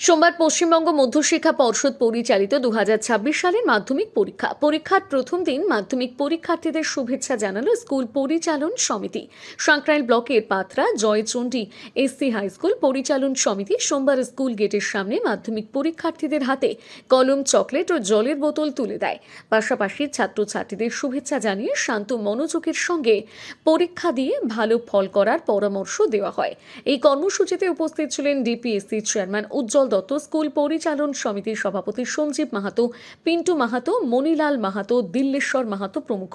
সোমবার পশ্চিমবঙ্গ মধ্যশিক্ষা পর্ষদ পরিচালিত দু হাজার ছাব্বিশ সালের মাধ্যমিক পরীক্ষা। পরীক্ষার প্রথম দিন মাধ্যমিক পরীক্ষার্থীদের শুভেচ্ছা জানালো স্কুল পরিচালন সমিতি। সাঁকরাইল ব্লকের Patra Joychandi SC high school পরিচালন সমিতি সোমবার স্কুল গেটের সামনে মাধ্যমিক পরীক্ষার্থীদের হাতে কলম, চকলেট ও জলের বোতল তুলে দেয়। পাশাপাশি ছাত্রছাত্রীদের শুভেচ্ছা জানিয়ে শান্ত মনোযোগের সঙ্গে পরীক্ষা দিয়ে ভালো ফল করার পরামর্শ দেওয়া হয়। এই কর্মসূচিতে উপস্থিত ছিলেন DPSC chairman Ujjwal Dutta school পরিচালন সমিতির সভাপতি সঞ্জীব মাহাতো পিন্টু মাহাতো মনিলাল মাহাতো দিল্লেশ্বর মাহাতো প্রমুখ।